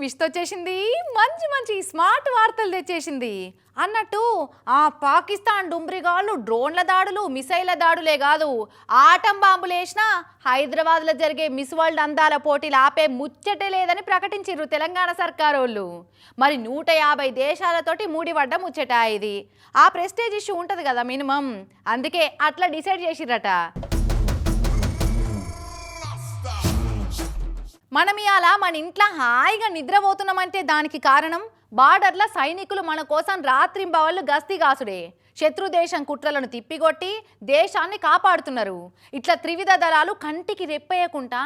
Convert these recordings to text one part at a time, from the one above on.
విష్తో వచ్చేసింది. మంచి మంచి స్మార్ట్ వార్తలు తెచ్చేసింది. అన్నట్టు ఆ పాకిస్తాన్ డుంబ్రిగాళ్ళు డ్రోన్ల దాడులు మిసైళ్ళ దాడులే కాదు. ఆటం బాంబులు వేసినా హైదరాబాద్లో జరిగే మిస్ వరల్డ్ అందాల పోటీలు ఆపే ముచ్చటే లేదని ప్రకటించారు తెలంగాణ సర్కారోళ్ళు. వాళ్ళు మరి నూట యాభై దేశాలతోటి మూడిపడ్డ ముచ్చట ఇది? ఆ ప్రెస్టేజ్ ఇష్యూ ఉంటుంది కదా మినిమం అందుకే అట్లా డిసైడ్ చేసిరట మనం ఇవాళ మన ఇంట్లో హాయిగా నిద్రపోతున్నామంటే దానికి కారణం? బార్డర్ల సైనికులు మన కోసం రాత్రింబవళ్ళు గస్తీ కాసుడే శత్రు దేశం కుట్రలను తిప్పికొట్టి దేశాన్ని కాపాడుతున్నారు. ఇట్లా త్రివిధ దళాలు కంటికి రెప్పేయకుండా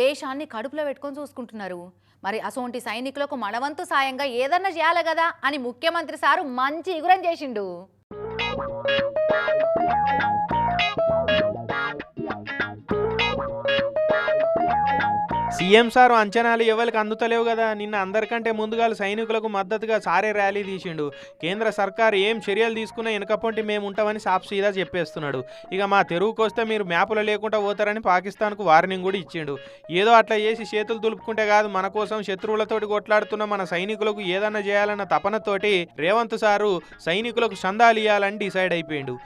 దేశాన్ని కడుపులో పెట్టుకొని చూసుకుంటున్నారు. మరి అసోంటి సైనికులకు మనవంతు సాయంగా ఏదన్నా చేయాలి కదా అని ముఖ్యమంత్రి సారు మంచి ఇగురం చేసిండు. సీఎం సార్ అంచనాలు ఎవరికి అందుతలేవు కదా. నిన్న అందరికంటే ముందుగా సైనికులకు మద్దతుగా సారే ర్యాలీ తీసిండు. కేంద్ర సర్కార్ ఏం చర్యలు తీసుకున్నా వెనకపొంటి మేము ఉంటామని సాఫ్ సీదా చెప్పేస్తున్నాడు. ఇక మా తెరువుకు వస్తే మీరు మ్యాపులు లేకుండా పోతారని పాకిస్తాన్కు వార్నింగ్ కూడా ఇచ్చిండు. ఏదో అట్లా చేసి చేతులు దులుపుకుంటే కాదు మన కోసం శత్రువులతోటి కొట్లాడుతున్న మన సైనికులకు ఏదన్నా చేయాలన్న తపనతోటి రేవంత్ సారు సైనికులకు సందాలు ఇవ్వాలని డిసైడ్ అయిపోయిండు.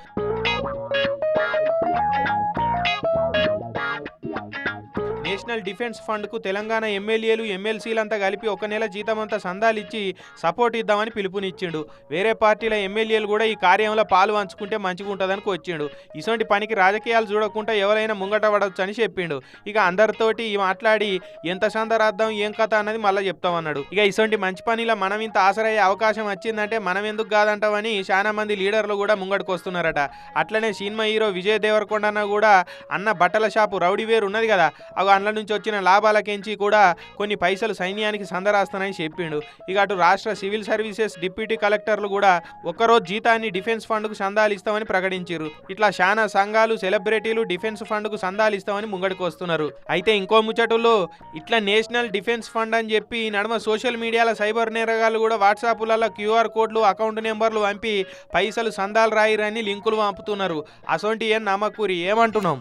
నేషనల్ డిఫెన్స్ ఫండ్కు తెలంగాణ ఎమ్మెల్యేలు ఎమ్మెల్సీలంతా కలిపి ఒక నెల జీతమంతా సందాలిచ్చి సపోర్ట్ ఇద్దామని పిలుపునిచ్చిండు. వేరే పార్టీల ఎమ్మెల్యేలు కూడా ఈ కార్యంలో పాలు పంచుకుంటే మంచిగా ఉంటుందని వచ్చిండు ఇటువంటి పనికి రాజకీయాలు చూడకుండా ఎవరైనా ముంగట పడవచ్చు అని చెప్పిండు. ఇక అందరితోటి మాట్లాడి ఎంత సందరార్థం ఏం కథ అన్నది మళ్ళీ చెప్తామన్నాడు. ఇక ఇటువంటి మంచి పనిలో మనం ఇంత ఆసరయ్యే అవకాశం వచ్చిందంటే మనం ఎందుకు కాదంటామని చాలా మంది లీడర్లు కూడా ముంగడికి వస్తున్నారట అట్లనే సినిమా హీరో విజయ్ దేవరకొండ అన్న కూడా అన్న బట్టల షాపు రౌడీ వేరు ఉన్నది కదా. అవి పనుల నుంచి వచ్చిన లాభాలకెంచి కూడా కొన్ని పైసలు సైన్యానికి సందరాస్తానని చెప్పిండు. ఇక అటు రాష్ట్ర సివిల్ సర్వీసెస్ డిప్యూటీ కలెక్టర్లు కూడా ఒక్కరోజు జీతాన్ని డిఫెన్స్ ఫండ్కు సందాలు ఇస్తామని ప్రకటించారు ఇట్లా చాలా సంఘాలు సెలబ్రిటీలు డిఫెన్స్ ఫండ్కు సందాలు ఇస్తామని ముంగడికి వస్తున్నారు. అయితే ఇంకో ముచ్చటలో ఇట్లా నేషనల్ డిఫెన్స్ ఫండ్ అని చెప్పి నడుమ సోషల్ మీడియాలో సైబర్ నేరగాళ్ళు కూడా వాట్సాప్లలో క్యూఆర్ కోడ్లు అకౌంట్ నెంబర్లు పంపి పైసలు సందాలు రాయిరని లింకులు పంపుతున్నారు. అసొంటి ఏం నమ్మకూరి? ఏమంటున్నాం?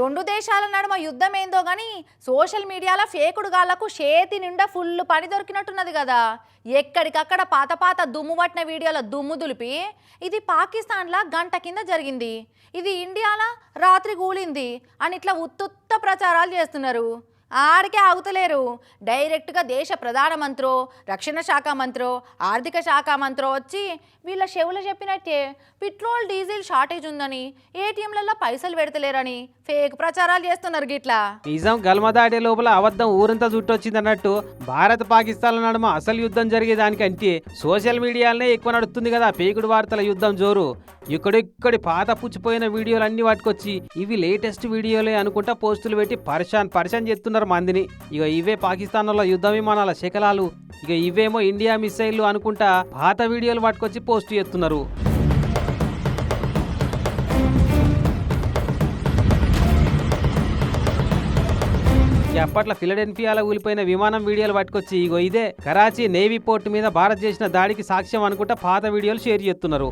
రెండు దేశాల నడుమ యుద్ధం ఏందో కానీ సోషల్ మీడియాలో ఫేకుడు గాళ్ళకు చేతి నిండా ఫుల్ పని దొరికినట్టున్నది కదా. ఎక్కడికక్కడ పాత పాత దుమ్ము పట్టిన వీడియోల దుమ్ము దులిపి ఇది పాకిస్తాన్లా గంట కింద జరిగింది. ఇది ఇండియాలా రాత్రి కూలింది అని ఇట్లా ఉత్తుత్త ప్రచారాలు చేస్తున్నారు. ఆడికే ఆగుతలేరు. డైరెక్ట్గా దేశ ప్రధానమంత్రో రక్షణ శాఖ మంత్రో ఆర్థిక శాఖ మంత్రో వచ్చి వీళ్ళ చెవులు చెప్పినట్టే. పెట్రోల్ డీజిల్ షార్టేజ్ ఉందని ఏటీఎంలలో పైసలు పెడతలేరని ఫేక్ ప్రచారాలు చేస్తున్నారు గిట్లా. నిజం గల్మదాడే లోపల అబద్ధం ఊరంతా చుట్టొచ్చింది అన్నట్టు భారత్ పాకిస్తాన్ల నడుమ అసలు యుద్ధం జరిగేదానికంటే సోషల్ మీడియాలనే ఎక్కువ నడుస్తుంది కదా పేకుడు వార్తల యుద్ధం జోరు. ఇక్కడిక్కడి పాత పుచ్చిపోయిన వీడియోలు అన్ని వాటికొచ్చి ఇవి లేటెస్ట్ వీడియోలే అనుకుంటా పోస్టులు పెట్టి పరిశాన్ పరిశాన్ చేస్తున్నారు మందిని. ఇక ఇవే పాకిస్తాన్లో యుద్ధ విమానాల శకలాలు ఇక ఇవేమో ఇండియా మిసైళ్ళు అనుకుంటా పాత వీడియోలు పట్టుకొచ్చి పోస్ట్ చేస్తున్నారు. ఈ అప్పట్లో ఫిలడెల్ఫియాలో ఊలిపోయిన విమానం వీడియోలు పట్టుకొచ్చి ఇగో ఇదే. కరాచీ నేవీ పోర్ట్ మీద భారత్ చేసిన దాడికి సాక్ష్యం అనుకుంటా పాత వీడియోలు షేర్ చేస్తున్నారు.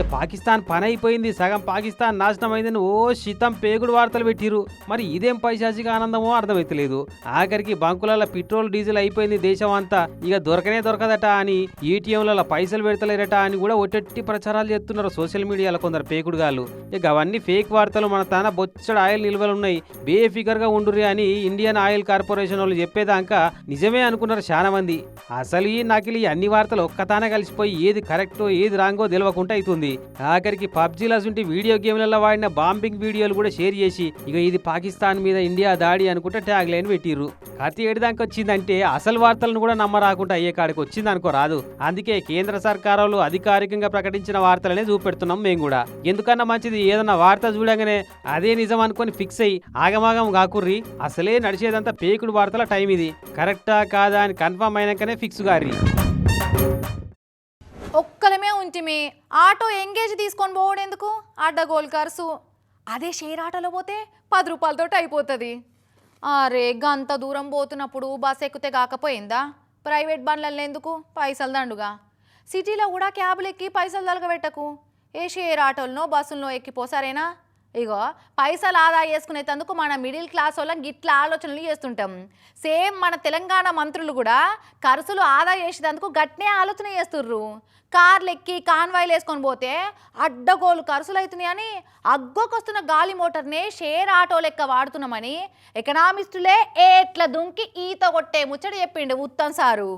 ఇక పాకిస్తాన్ పని అయిపోయింది సగం పాకిస్తాన్ నాశనం అయిందని ఓ శీతం పేగుడు వార్తలు పెట్టిరు మరి ఇదేం పైశాచిక ఆనందమో అర్థమైతలేదు. ఆఖరికి బంకులలో పెట్రోల్ డీజిల్ అయిపోయింది దేశం అంతా. ఇక దొరకనే దొరకదట అని ఏటీఎంలలో పైసలు పెడతలేరట అని కూడా ఒట్టెట్టి ప్రచారాలు చేస్తున్నారు సోషల్ మీడియాలో కొందరు పేకుడుగాళ్ళు ఇక అవన్నీ ఫేక్ వార్తలు మన తన బొచ్చడు ఆయిల్ నిల్వలు ఉన్నాయి బేఫికర్గా ఉండుర్రి అని ఇండియన్ ఆయిల్ కార్పొరేషన్ వాళ్ళు చెప్పేదాకా నిజమే అనుకున్నారు చాలా మంది అసలు ఈ నకిలీ అన్ని వార్తలు ఒక్కతానే కలిసిపోయి ఏది కరెక్టో ఏది రాంగో తెలియకుండా అవుతుంది ఆఖరికి పబ్జీల వీడియో గేమ్లలో వాడిన బాంబింగ్ వీడియోలు కూడా షేర్ చేసి ఇక ఇది పాకిస్తాన్ మీద ఇండియా దాడి అనుకుంటే ట్యాగ్ లైన్ పెట్టిర్రు కత్తి ఏడిదానికి వచ్చిందంటే అసలు వార్తలను కూడా నమ్మరాకుండా అయ్యే కాడికి వచ్చింది అనుకో రాదు. అందుకే కేంద్ర సర్కారాలు అధికారికంగా ప్రకటించిన వార్తలనే చూపెడుతున్నాం మేము కూడా. ఎందుకన్నా మంచిది? ఏదన్నా వార్త చూడగానే అదే నిజం అనుకొని ఫిక్స్ అయ్యి ఆగమాగం కాకుర్రి. అసలే నడిచేదంతా పేకుడు వార్తల టైం ఇది. కరెక్టా కాదా అని కన్ఫర్మ్ అయినాకనే ఫిక్స్ గారి ఒక్కలమే ఉంటిమి. ఆటో ఎంగేజ్ తీసుకొని పోవడం ఎందుకు అడ్డగోలు ఖర్చు అదే షేర్ ఆటోలో పోతే పది రూపాయలతో అయిపోతుంది. అరే గంత దూరం పోతున్నప్పుడు బస్ ఎక్కితే కాకపోయిందా? ప్రైవేట్ బండ్లలో ఎందుకు? పైసలు దండుగా. సిటీలో కూడా క్యాబులు ఎక్కి పైసలు తలగబెట్టకు ఏ షేర్ ఆటోలనో బస్సులనో ఎక్కిపోసారేనా ఇగో పైసలు ఆదా చేసుకునేందుకు మన మిడిల్ క్లాస్ వాళ్ళం ఇట్లా ఆలోచనలు చేస్తుంటాం. సేమ్ మన తెలంగాణ మంత్రులు కూడా ఖర్చులు ఆదా చేసేందుకు గట్నే ఆలోచన చేస్తుర్రు. కార్లు ఎక్కి కాన్వాయిలు వేసుకొని పోతే అడ్డగోలు ఖర్చులు అవుతున్నాయని అగ్గోకొస్తున్న గాలి మోటార్నే షేర్ ఆటో లెక్క వాడుతున్నామని ఎకనామిస్టులే ఎట్ల దుంకి ఈత కొట్టే ముచ్చట చెప్పిండు ఉత్తమ్ సారు.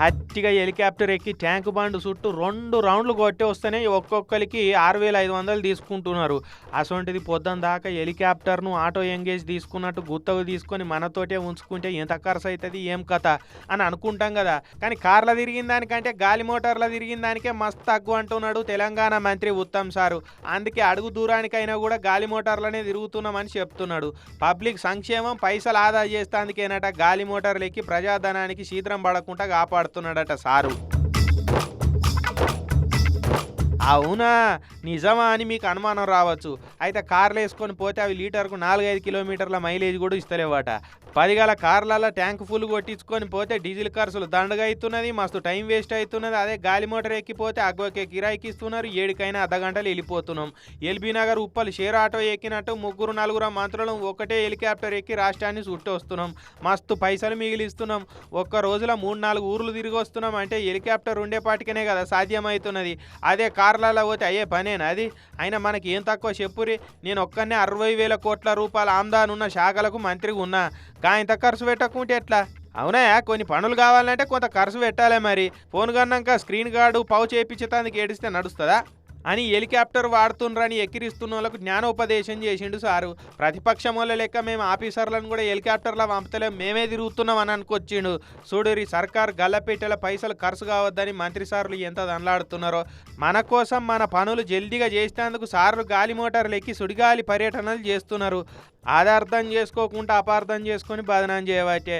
హట్టిగా హెలికాప్టర్ ఎక్కి ట్యాంక్ బండ్ చుట్టూ రెండు రౌండ్లు కొట్టి వస్తేనే ఒక్కొక్కరికి ఆరు వేల ఐదు వందలు తీసుకుంటున్నారు. అసొంటిది పొద్దున దాకా హెలికాప్టర్ను ఆటో ఎంగేజ్ తీసుకున్నట్టు గుత్తకు తీసుకొని మనతోటే ఉంచుకుంటే ఎంత ఖర్చు అవుతుంది ఏం కథ? అని అనుకుంటాం కదా. కానీ కార్ల తిరిగిన దానికంటే గాలి మోటార్ల తిరిగిన దానికే మస్తు తక్కువ అంటున్నాడు తెలంగాణ మంత్రి ఉత్తమ్ సారు. అందుకే అడుగు దూరానికైనా కూడా గాలి మోటార్లనే తిరుగుతున్నామని చెప్తున్నాడు. పబ్లిక్ సంక్షేమం పైసలు ఆదా చేస్తాందుకేనట. గాలి మోటార్లు ఎక్కి ప్రజాధనానికి శీఘ్రం పడకుండా కాపాడుతున్నాడట సారు. అవునా? నిజమా అని మీకు అనుమానం రావచ్చు. అయితే కార్లు వేసుకొని పోతే అవి లీటర్కు నాలుగైదు కిలోమీటర్ల మైలేజ్ కూడా ఇస్తలేవట. పదిగల కార్లలో ట్యాంక్ ఫుల్ కొట్టించుకొని పోతే డీజిల్ ఖర్చులు దండగా అవుతున్నది మస్తు టైం వేస్ట్ అవుతున్నది అదే గాలి మోటార్ ఎక్కిపోతే అగ్గోకే కిరాయికి ఇస్తున్నారు. ఏడుకైనా అర్ధగంటలు వెళ్ళిపోతున్నాం. ఎల్బీ నగర్ ఉప్పల్ షేర్ ఆటో ఎక్కినట్టు ముగ్గురు నలుగురు మంత్రులు ఒకటే హెలికాప్టర్ ఎక్కి రాష్ట్రాన్ని చుట్టొస్తున్నాం మస్తు పైసలు మిగిలిస్తున్నాం. ఒక్క రోజులో మూడు నాలుగు ఊర్లు తిరిగి వస్తున్నాం. అంటే హెలికాప్టర్ ఉండేపాటికనే కదా సాధ్యమవుతున్నది. అదే కార్లలో పోతే అయ్యే పనేనా అది? అయినా మనకి ఏం తక్కువ చెప్పురి నేను ఒక్కనే అరవై వేల కోట్ల రూపాయల ఆమ్దానున్న శాఖలకు మంత్రిగా ఉన్నా. కాయంత ఖర్చు పెట్టకుంటే ఎట్లా? అవునాయా కొన్ని పనులు కావాలంటే కొంత ఖర్చు పెట్టాలి మరి. ఫోన్ కన్నాక స్క్రీన్ గార్డు పౌ చేపించడానికి ఏడిస్తే నడుస్తుందా? అని హెలికాప్టర్ వాడుతుండ్రని ఎక్కిరిస్తున్న వాళ్ళకు జ్ఞానోపదేశం చేసిండు సారు. ప్రతిపక్షం వాళ్ళ లెక్క మేము ఆఫీసర్లను కూడా హెలికాప్టర్లో పంపుతలేం. మేమే తిరుగుతున్నాం అని అనుకొచ్చిండు. చూడురి సర్కార్ గల్లపెట్టెల పైసలు ఖర్చు కావద్దని మంత్రి సార్లు ఎంత దండలాడుతున్నారో మన కోసం మన పనులు జల్దీగా చేసేందుకు సార్లు గాలి మోటార్లు ఎక్కి సుడిగాలి పర్యటనలు చేస్తున్నారు. అది అర్థం చేసుకోకుండా అపార్థం చేసుకొని బదనం చేయవచ్చే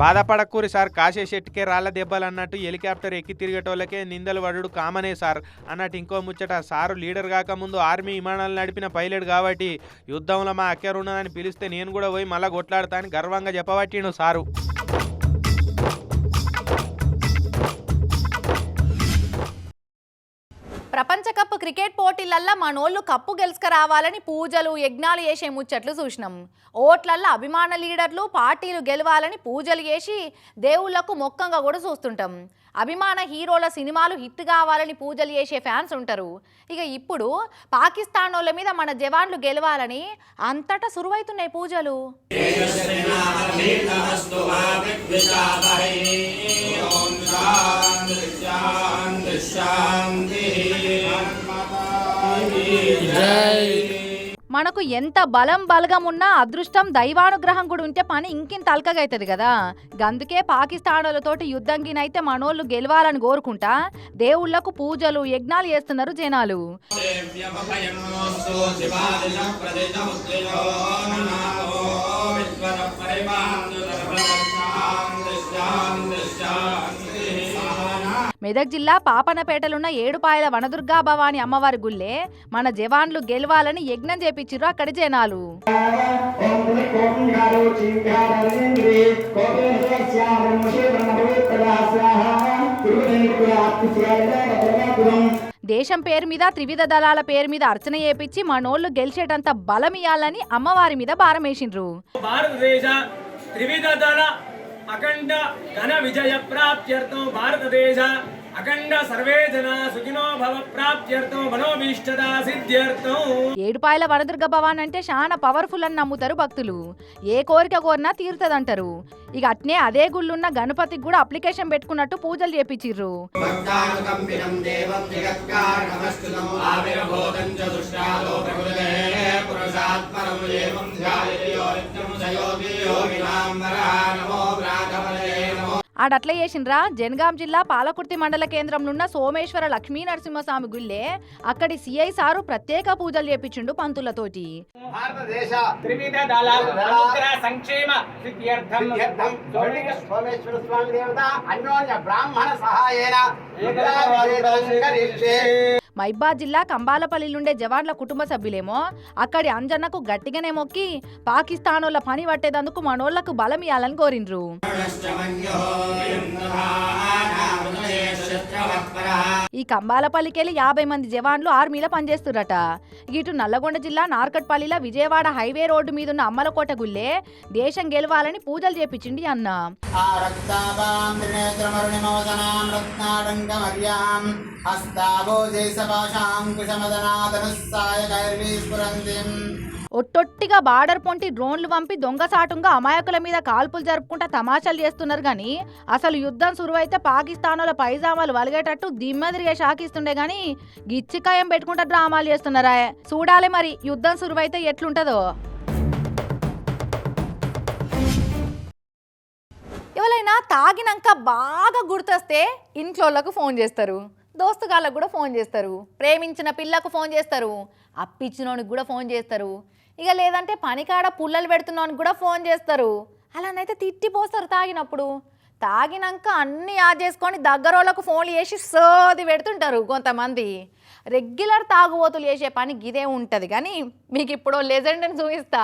బాధపడకూరి సార్. కాశే షెట్కే రాళ్ళ దెబ్బలు అన్నట్టు హెలికాప్టర్ ఎక్కి తిరిగేటోళ్ళకే నిందలు వడుడు కామనే సార్. అన్నట్టు ఇంకో ముచ్చట సారు లీడర్ కాకముందు ఆర్మీ విమానాలు నడిపిన పైలట్ కాబట్టి యుద్ధంలో మా అక్కరున్నదని పిలిస్తే నేను కూడా పోయి మళ్ళా కొట్లాడతా అని గర్వంగా చెప్పబట్టిండు సారు. ప్రపంచ కప్ క్రికెట్ పోటీలల్లా మనోళ్ళు కప్పు గెలుచుక రావాలని పూజలు యజ్ఞాలు చేసే ముచ్చట్లు చూసినాం. ఓట్లల్లో అభిమాన లీడర్లు పార్టీలు గెలవాలని పూజలు చేసి దేవుళ్ళకు మొక్కంగా కూడా చూస్తుంటాం. అభిమాన హీరోల సినిమాలు హిట్ కావాలని పూజలు చేసే ఫ్యాన్స్ ఉంటారు. ఇక ఇప్పుడు పాకిస్తాన్ వాళ్ళ మీద మన జవాన్లు గెలవాలని అంతటా సురువైతున్నాయి పూజలు. మనకు ఎంత బలం బలగం ఉన్నా అదృష్టం దైవానుగ్రహం కూడా ఉంటే పని ఇంకింత అల్కగైతుంది కదా. గందుకే పాకిస్తానులతోటి యుద్ధంగినైతే మనోళ్ళు గెలవాలని కోరుకుంటా. దేవుళ్ళకు పూజలు యజ్ఞాలు చేస్తున్నారు జనాలు. మెదక్ జిల్లా పాపనపేటలున్న ఏడుపాయల వనదుర్గా భవాని అమ్మవారి గుళ్ళే మన జవాన్లు గెలవాలని యజ్ఞం చేపించిర్రు అక్కడి జనాలు. దేశం పేరు మీద త్రివిధ దళాల పేరు మీద అర్చన చేపించి మనోళ్ళు గెలిచేటంత బలమియాలని అమ్మవారి మీద భారమేసిండ్రు. భారతదేశ త్రివిధ దళ అఖండ ఘన విజయ ప్రాప్త్యర్థం భారతదేశ. ఏడుపాయల వనదుర్గ భవాన్ అంటే చాలా పవర్ఫుల్ అని నమ్ముతారు భక్తులు. ఏ కోరిక కోరినా తీరుతుందంటారు. ఇక అట్నే అదే గుళ్ళున్న గణపతికి కూడా అప్లికేషన్ పెట్టుకున్నట్టు పూజలు చేపించిర్రు. భక్తానుకంపితం ఆడట్లా చేసిండ్రా. జనగాం జిల్లా పాలకుర్తి మండల కేంద్రంలో ఉన్న సోమేశ్వర లక్ష్మీ నరసింహస్వామి గుళ్ళే అక్కడి సిఐ సారు ప్రత్యేక పూజలు చేపించిండు పంతులతోటి. బ్రాహ్మణ సహాయేన. మైబా జిల్లా కంబాలపల్లి నుండే జవాన్ల కుటుంబ సభ్యులేమో అక్కడి అంజన్నకు గట్టిగానే మొక్కి పాకిస్తానోళ్ళ పని పట్టేదందుకు మనోళ్ళకు బలం ఇవ్వాలని కోరిండ్రు. ఈ కంబాలపల్లికెళ్ళి యాభై మంది జవాన్లు ఆర్మీలో పనిచేస్తురట ఇటు నల్లగొండ జిల్లా నార్కట్పల్లిలో విజయవాడ హైవే రోడ్డు మీద ఉన్న అమ్మలకోట గుల్లే దేశం గెలవాలని పూజలు చేపించింది అన్న. ఒట్టొట్టిగా బార్డర్ పొంటి డ్రోన్లు పంపి దొంగసాటుంగా అమాయకుల మీద కాల్పులు జరుపుకుంటా తమాషాలు చేస్తున్నారు గాని అసలు యుద్ధం సురువైతే పాకిస్తాన్ల పైజామాలు వలిగేటట్టు దిమ్మెదిరిగే షాకిస్తుండే గాని గిచ్చికాయం పెట్టుకుంటా డ్రామాలు చేస్తున్నారా? చూడాలి మరి యుద్ధం సురువైతే ఎట్లుంటదో. ఎవరైనా తాగినాక బాగా గుర్తొస్తే ఇంట్లోళ్ళకు ఫోన్ చేస్తారు. దోస్తుగాళ్ళకు కూడా ఫోన్ చేస్తారు. ప్రేమించిన పిల్లకు ఫోన్ చేస్తారు. అప్పిచ్చినోనికి కూడా ఫోన్ చేస్తారు. ఇక లేదంటే పనికాడ పుల్లలు పెడుతున్నోనికి కూడా ఫోన్ చేస్తారు. అలానైతే తిట్టిపోస్తారు తాగినప్పుడు. తాగినాక అన్నీ యాద్ చేసుకొని దగ్గరోళ్ళకు ఫోన్లు చేసి సోది పెడుతుంటారు కొంతమంది. రెగ్యులర్ తాగుబోతులు చేసే పని ఇదే ఉంటుంది. కానీ మీకు ఇప్పుడు లెజెండ్ని చూపిస్తా.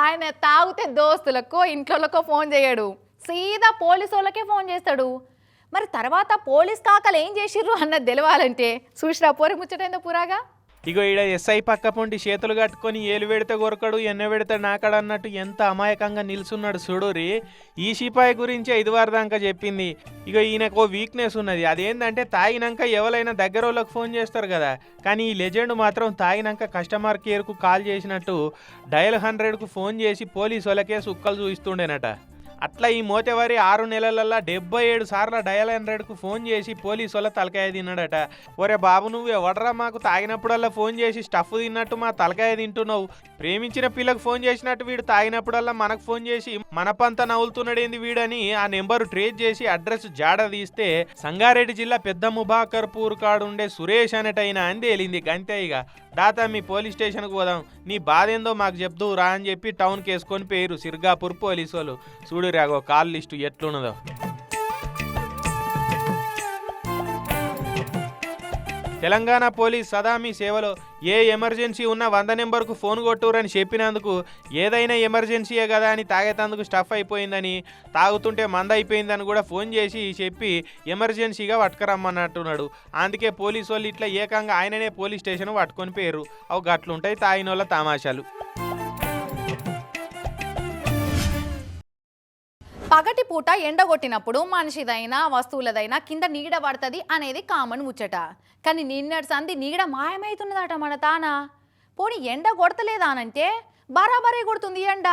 ఆయన తాగితే దోస్తులకో ఇంట్లోకో ఫోన్ చేయడు. సీదా పోలీసు వాళ్ళకే ఫోన్ చేస్తాడు. మరి తర్వాత పోలీస్ కాకలు ఏం చేసిర్రు అన్నది తెలవాలంటే? చూసిరా పోరి ముచ్చటైందో పురాగా? ఇగో ఈడ ఎస్ఐ పక్క పొంటి చేతులు కట్టుకొని ఏలు పెడితే కొరకడు ఎన్న పెడితే నాకడు అన్నట్టు ఎంత అమాయకంగా నిల్చున్నాడు చూడురి ఈ సిపాయి గురించి ఐదు దాకా చెప్పింది. ఇగో ఈయనకు ఓ వీక్నెస్ ఉన్నది. అదేంటంటే తాగినాక ఎవరైనా దగ్గర వాళ్ళకి ఫోన్ చేస్తారు కదా. కానీ ఈ లెజెండ్ మాత్రం తాగినాక కస్టమర్ కేర్కు కాల్ చేసినట్టు డయల్ హండ్రెడ్కు ఫోన్ చేసి పోలీసు వాళ్ళకే సుక్కలు చూపిస్తుండేనట అట్లా ఈ మోతేవారి ఆరు నెలలల్లా డెబ్బై ఏడు సార్లు డయల్ హండ్రెడ్కు ఫోన్ చేసి పోలీసు వాళ్ళ తలకాయ తిన్నాడట. ఒరే బాబు నువ్వు ఎవడరా మాకు తాగినప్పుడల్లా ఫోన్ చేసి స్టఫ్ తిన్నట్టు మా తలకాయ తింటున్నావు. ప్రేమించిన పిల్లకు ఫోన్ చేసినట్టు వీడు తాగినప్పుడల్లా మనకు ఫోన్ చేసి మన పంత నవ్వులుతున్నాడేంది వీడని ఆ నెంబర్ ట్రేస్ చేసి అడ్రస్ జాడ తీస్తే సంగారెడ్డి జిల్లా పెద్ద ముబాకర్పూర్ కాడుండే సురేష్ అనేటైనా అని తేలింది. గంతే ఇక దాతా మీ పోలీస్ స్టేషన్కి పోదాం. నీ బాధ ఏందో మాకు చెప్దు రా అని చెప్పి టౌన్కి వేసుకొని పేరు సిర్గాపూర్ పోలీసు వాళ్ళు చూడు రాగో కాల్ లిస్టు ఎట్లున్నదో. తెలంగాణ పోలీస్ సదా మీ సేవలో ఏ ఎమర్జెన్సీ ఉన్నా వంద నెంబర్కు ఫోన్ కొట్టురని చెప్పినందుకు ఏదైనా ఎమర్జెన్సీయే కదా అని తాగేతందుకు స్టఫ్ అయిపోయిందని తాగుతుంటే మంద అయిపోయిందని కూడా ఫోన్ చేసి చెప్పి ఎమర్జెన్సీగా పట్టుకురమ్మన్నట్టున్నాడు. అందుకే పోలీసు వాళ్ళు ఇట్లా ఏకంగా ఆయననే పోలీస్ స్టేషన్ పట్టుకొని పోయారు అవి గట్లుంటాయి తాగిన వాళ్ళ తమాషాలు. పగటి పూట ఎండగొట్టినప్పుడు మనిషిదైనా వస్తువులదైనా కింద నీడ పడుతుంది అనేది కామన్ ముచ్చట. కానీ నిన్నటి సంది నీడ మాయమవుతున్నదట మన తాన. పోనీ ఎండ కొడతలేదా అనంటే బరాబరే కొడుతుంది ఎండ.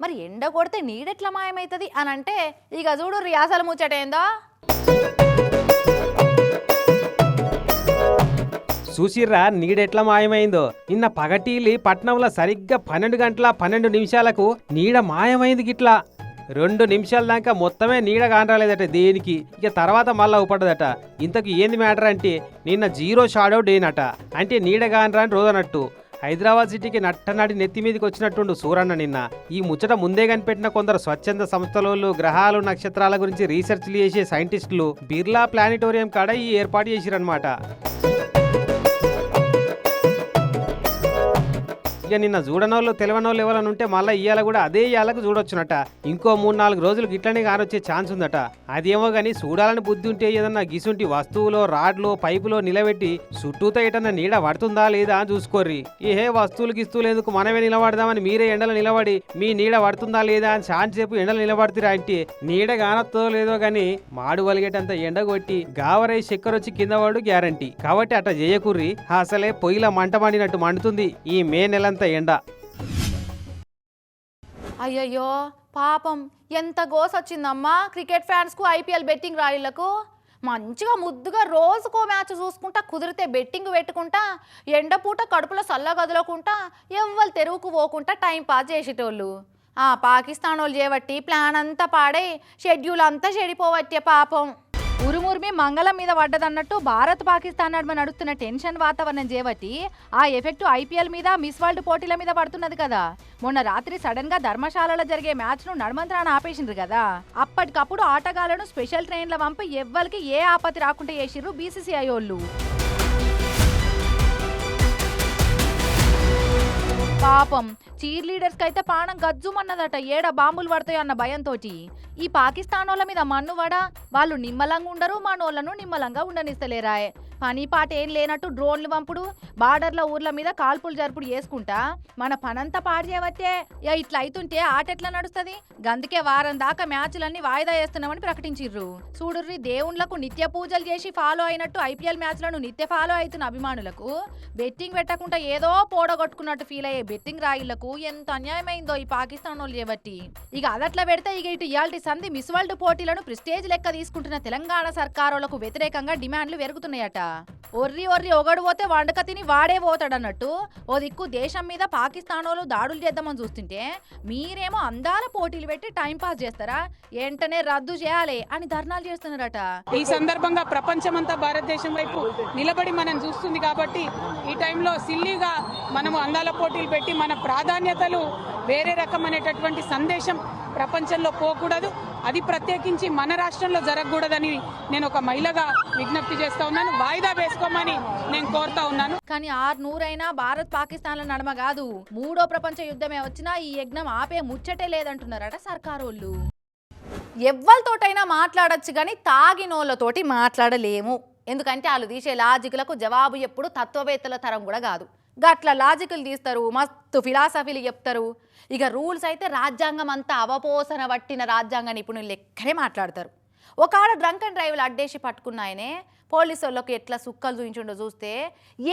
మరి ఎండ కొడితే నీడెట్లా మాయమవుతుంది అని అంటే ఇక చూడు రియాసల ముచ్చట ఏందో. చూసిర్రా నీడెట్లా మాయమైందో. నిన్న పగటీలి పట్నంలో సరిగ్గా పన్నెండు గంటల పన్నెండు నిమిషాలకు నీడ మాయమైంది గిట్లా. రెండు నిమిషాల దాకా మొత్తమే నీడ కానరాలేదట దేనికి. ఇక తర్వాత మళ్ళా ఊపడ్డదట ఇంతకు ఏంది మ్యాటర్ అంటే నిన్న జీరో షాడో డేనట. అంటే నీడ కానరాని రోజనట్టు హైదరాబాద్ సిటీకి నట్టనాడి నెత్తి మీదకి వచ్చినట్టుండు సూరన్న నిన్న. ఈ ముచ్చట ముందే కనిపెట్టిన కొందరు స్వచ్ఛంద సంస్థలు గ్రహాలు నక్షత్రాల గురించి రీసెర్చ్లు చేసే సైంటిస్టులు బిర్లా ప్లానిటోరియం కాడ ఈ ఏర్పాటు చేసిరన్నమాట. ఇక నిన్న చూడనోళ్ళు తెలవనోళ్ళు ఎవరైనా ఉంటే మళ్ళీ ఇయ్యాల కూడా అదే ఇయ్యాలకు చూడొచ్చునట. ఇంకో మూడు నాలుగు రోజులు గిట్లనే కానొచ్చే ఛాన్స్ ఉందట. అదేమో కానీ చూడాలని బుద్ధి ఉంటే ఏదన్నా గిసుంటి వస్తువులో రాడ్లో పైపులో నిలబెట్టి చుట్టూతో ఎటన్నా నీడ పడుతుందా లేదా అని చూసుకోర్రి. ఏ వస్తువులు గిస్తువులు ఎందుకు మనమే నిలబడదామని మీరే ఎండలో నిలబడి మీ నీడ పడుతుందా లేదా అని ఛాన్స్ సేపు ఎండలు నిలబడుతురా అంటే నీడ కానొత్తో లేదో గాని మాడు వలిగేటంత ఎండ కొట్టి గావరై చక్కెర కింద వాడు గ్యారంటీ. కాబట్టి అట్ట చేయకుర్రి. అసలే పొయ్యిల మంట మండినట్టు మండుతుంది. ఈ మే నెలంతా ఎండ. అయ్యయ్యో పాపం. ఎంత గోస్ వచ్చిందమ్మా క్రికెట్ ఫ్యాన్స్కు ఐపీఎల్ బెట్టింగ్ రాయిళ్ళకు మంచిగా ముద్దుగా రోజుకో మ్యాచ్ చూసుకుంటా కుదిరితే బెట్టింగ్ పెట్టుకుంటా ఎండపూట కడుపులో సల్ల గదులకుంటా ఎవ్వరు తెరువుకు పోకుంటా టైం పాస్ చేసేటోళ్ళు. ఆ పాకిస్తాన్ వాళ్ళు చేయబట్టి ప్లాన్ అంతా పాడే షెడ్యూల్ అంతా చెడిపోవట్టే పాపం. ఉరుమురిమి మంగళం మీద పడ్డదన్నట్టు భారత్ పాకిస్తాన్ నడుమ నడుస్తున్న టెన్షన్ వాతావరణం చేపట్టి ఆ ఎఫెక్ట్ ఐపీఎల్ మీద మిస్ వరల్డ్ పోటీల మీద పడుతున్నది కదా. మొన్న రాత్రి సడన్గా ధర్మశాలలో జరిగే మ్యాచ్ను నడమంత్రాన్ని ఆపేసిండ్రు కదా. అప్పటికప్పుడు ఆటగాళ్ళను స్పెషల్ ట్రైన్ల పంపి ఎవ్వరికి ఏ ఆపత్తి రాకుండా చేసిర్రు బీసీసీఐ వాళ్ళు పాపం. చీర్ లీడర్స్కి అయితే పానం గజ్జుమన్నదట. ఏడ బాంబులు పడతాయో అన్న భయంతో ఈ పాకిస్తాన్ వాళ్ళ మీద మన్ను వడ. వాళ్ళు నిమ్మలంగా ఉండరు మనోళ్ళను నిమ్మలంగా ఉండనిస్తలేరాయే. పని పాట ఏం లేనట్టు డ్రోన్లు పంపుడు బార్డర్ల ఊర్ల మీద కాల్పులు జరుపుడు చేసుకుంటా. మన పనంతా పాడు చేయవచ్చే. ఇట్లా అవుతుంటే ఆట ఎట్లా నడుస్తుంది? గందుకే వారం దాకా మ్యాచ్లన్నీ వాయిదా వేస్తున్నామని ప్రకటించిర్రు. చూడుర్రి దేవుళ్ళకు నిత్య పూజలు చేసి ఫాలో అయినట్టు ఐపీఎల్ మ్యాచ్లను నిత్య ఫాలో అవుతున్న అభిమానులకు బెట్టింగ్ పెట్టకుండా ఏదో పోడగొట్టుకున్నట్టు ఫీల్ అయ్యే బెట్టింగ్ రాయిలకు ఎంత అన్యాయమైందో ఈ పాకిస్తాన్ వాళ్ళు చేయబట్టి ఇక అదట్లా పెడితే ఇక ఇటు ఇయాల్టి సంధి మిస్ వరల్డ్ పోటీలను ప్రిస్టేజ్ లెక్క తీసుకుంటున్న తెలంగాణ సర్కారులకు వ్యతిరేకంగా డిమాండ్లు పెరుగుతున్నాయట. ఒర్రి ఒర్రి ఒగడు పోతే వండక తిని వాడే పోతాడన్నట్టు ఓ దిక్కు దేశం మీద పాకిస్తాన్ వాళ్ళు దాడులు చేద్దామని చూస్తుంటే మీరేమో అందాల పోటీలు పెట్టి టైం పాస్ చేస్తారా? వెంటనే రద్దు చేయాలి అని ధర్నాలు చేస్తున్నారట. ఈ సందర్భంగా ప్రపంచమంతా భారతదేశం వైపు నిలబడి మనం చూస్తుంది కాబట్టి ఈ టైంలో సిల్లీగా మనము అందాల పోటీలు పెట్టి మన ప్రాధాన్యతలు వేరే రకమైనటువంటి సందేశం ప్రపంచంలో పోకూడదు. అది ప్రత్యేకించి మన రాష్ట్రంలో జరగకూడదని నేను ఒక మహిళగా విజ్ఞప్తి చేస్తా ఉన్నాను. వాయిదా వేసుకోమని నేను కోరుతా ఉన్నాను. కానీ ఆరు నూరైనా భారత్ పాకిస్తాన్ల నడమ కాదు. మూడో ప్రపంచ యుద్ధమే వచ్చినా ఈ యజ్ఞం ఆపే ముచ్చటే లేదంటున్నారట సర్కారోళ్ళు. ఎవ్వరితోటైనా మాట్లాడచ్చు కానీ తాగినోళ్ళతోటి మాట్లాడలేము. ఎందుకంటే వాళ్ళు తీసే లాజిక్లకు జవాబు ఎప్పుడు తత్వవేత్తల తరం కూడా కాదు. గట్ల లాజికల్ తీస్తారు మస్తు ఫిలాసఫీలు చెప్తారు. ఇక రూల్స్ అయితే రాజ్యాంగం అంతా అవపోసన పట్టిన రాజ్యాంగ నిపుణులు లెక్కనే మాట్లాడతారు. ఒక ఆడ డ్రంక్ అండ్ డ్రైవ్లు అడ్డేసి పట్టుకున్నాయనే పోలీసు వాళ్ళకి ఎట్లా సుక్కలు చూపించిండో చూస్తే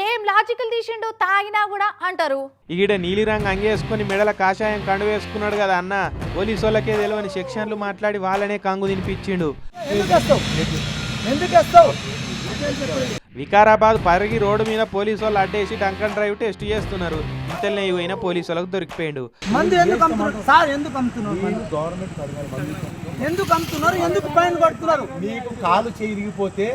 ఏం లాజికల్ తీసిండు తాగినా కూడా అంటారు. ఈడ నీలిరంగు అంగేసుకొని మెడల కాషాయం కండు వేసుకున్నాడు కదా అన్న పోలీసు వాళ్ళకే తెలియని సెక్షన్లు మాట్లాడి వాళ్ళనే కంగు తినిపించిండు. వికారాబాద్ పరిగి రోడ్డు మీద పోలీసు వాళ్ళు అడ్డేసి డంక్ అండ్ డ్రైవ్ టెస్ట్ చేస్తున్నారు. ఇంతలో పోయిన పోలీసు వాళ్ళకి దొరికిపోయిండు. మందు ఎందుకు అమ్ముతున్నారు? సార్ ఎందుకు అమ్ముతున్నారు మందు? ఎందుకు అమ్ముతున్నారు? ఎందుకు ఫైన్ కొడుతున్నారు? మీకు కాలు చేయిరిగిపోతే?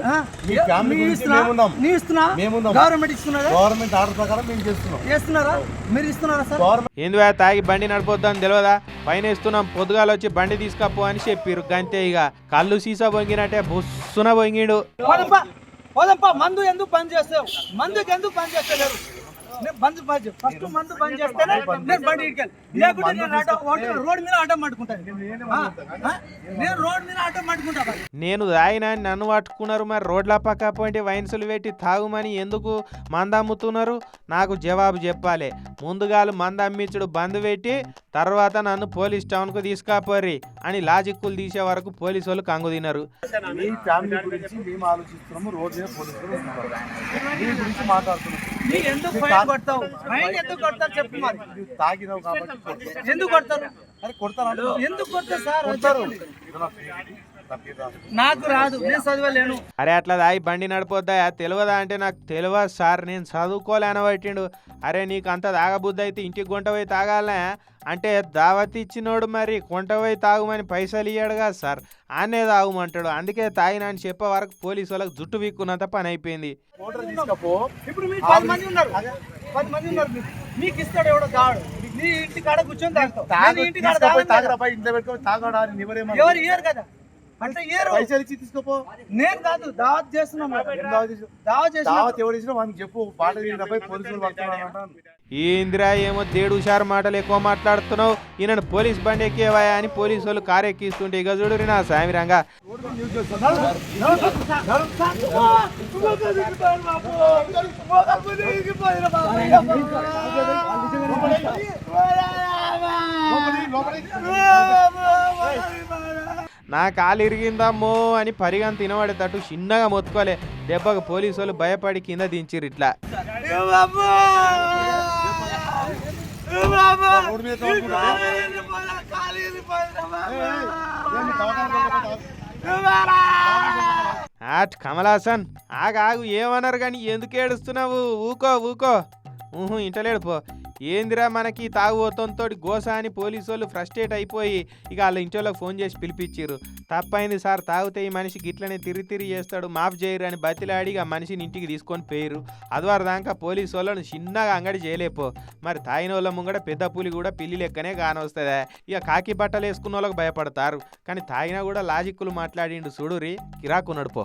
మీ ఫ్యామిలీ గురించి ఇస్తున్నా? మేమున్నాం. నీ ఇస్తున్నా? మేమున్నాం. గవర్నమెంట్ ఇస్తున్నదా గవర్నమెంట్ ఆర్డర్ ప్రకారం మేము చేస్తున్నాం. చేస్తున్నారా? మీరు ఇస్తున్నారా సార్? తాగి బండి నడిపోద్దని తెలియదా పైన ఇస్తున్నాం పొద్దుగాల వచ్చి బండి తీసుకపో అని చెప్పిర్రు. గంతే ఇక కళ్ళు సీసా పొంగినట్టే బుస్సున పొంగిడు. పోదంపా పోదంపా మందు ఎందుకు బంద్ చేస్తావు? మందుకి ఎందుకు బంద్ చేస్తలేరు? నేను బంద్ బంద్ ఫస్ట్ మందు బంద్ చేస్తేనే నేను బండి ఇటుకెళ్ళి లేకుంటే నేను ఆటో ఆటో- రోడ్డు మీద ఆటో పట్టుకుంటాను? నేను రోడ్డు మీద ఆటో పట్టుకుంటా. నేను అని నన్ను పట్టుకున్నారు మరి రోడ్ల పక్క పోయింటి వైన్సులు పెట్టి తాగుమని ఎందుకు మంద అమ్ముతున్నారు? నాకు జవాబు చెప్పాలి. ముందుగాలు మంద అమ్మించుడు బంద్ పెట్టి తర్వాత నన్ను పోలీస్ టౌన్కు తీసుకపోర్రి. అని లాజిక్కులు తీసే వరకు పోలీసు వాళ్ళు కంగు తిన్నారు. మీ ఫ్యామిలీ గురించి మేము ఆలోచిస్తున్నాము రోడ్ మీద పోలీసులు ఉన్నారు మీ గురించి మాట్లాడుతున్నాం నీ ఎందుకు కొడతారు చెప్పు మరి. నువ్వు తాగినావు కాబట్టి కొడతారు. ఎందుకు కొడతారు? అరే కొడతారు? అంటున్నావు. ఎందుకు కొడతారు సార్? నాకు రాదు నేను చదవలేను. అరే అట్లా దాయి బండి నడిపోద్దా? తెలియదా అంటే నాకు తెలియదు సార్ నేను చదువుకోలే అనబట్టిండు అరే నీకు అంత తాగబుద్ధి అయితే ఇంటికి గుంట పోయి తాగాలనే అంటే దావత్ ఇచ్చినోడు మరి కొంట పోయి తాగుమని పైసలు ఇయ్యాడు కదా సార్ ఆనే తాగుమంటాడు. అందుకే తాగినా అని చెప్పే వరకు పోలీసు వాళ్ళకి జుట్టు వీక్కున్నంత పని అయిపోయింది. మోటార్ తీసుకపో. ఇప్పుడు మీరు పది మంది ఉన్నారు. పది మంది ఉన్నారు మీకు. మీకు ఇస్తాడు ఎవడో దాడు నీ ఇంటి కాడ కూర్చొని తాగుతావు. ఇంటి కాడ. తాగరా పై ఇంట్లో పెట్టుకొని తాగడా ఎవరు ఇయ్యరు కదా. అంటే ఇయ్యరు పైసలు ఇచ్చి తీసుకోపో. నేను కాదు దావత్ చేస్తున్నాం దావత్ చేసావు? దావత్ చేస్తున్నాం దావత్ ఎవరు ఇచ్చినా వానికి చెప్పు పాట పోలీసులు ఏందిరా ఏమో దేడు హుషారు మాటలు ఎక్కువ మాట్లాడుతున్నావు. ఈయనను పోలీస్ బండి ఎక్కేవాయా అని పోలీసు వాళ్ళు కారు ఎక్కిస్తుంటే ఇక చూడు నా సామిరంగా నా కాలు ఇరిగిందమ్మో అని పరిగణ తినబడేటట్టు చిన్నగా మొత్తుకోలే. దెబ్బకు పోలీసు వాళ్ళు భయపడి కింద దించిరు ఇట్లా. రోడ్డు ఆట్ కమలాసన్ ఆగు ఆగు ఏమన్నారు కానీ ఎందుకు ఏడుస్తున్నావు? ఊకో ఊకో. ఊహు ఇంటలేడు పో. ఏందిరా మనకి తాగుబోతంతో గోస అని పోలీసు వాళ్ళు ఫ్రస్ట్రేట్ అయిపోయి ఇక వాళ్ళ ఇంట్లో ఫోన్ చేసి పిలిపించారు తప్పైంది సార్ తాగితే ఈ మనిషి గిట్లనే తిరిగి తిరిగి చేస్తాడు మాఫ్ చేయరు అని బతిలాడి ఇక మనిషిని ఇంటికి తీసుకొని పోయారు అదివారు దాకా పోలీసు వాళ్ళను చిన్నగా అంగడి చేయలేపో. మరి తాగిన వాళ్ళ ముంగడ పెద్ద పులి కూడా పిల్లి లెక్కనే కానొస్తుందా? ఇక కాకి బట్టలు వేసుకున్న వాళ్ళకి భయపడతారు. కానీ తాగినా కూడా లాజిక్కులు మాట్లాడిండు చూడురి కిరాకున్నాడు పో.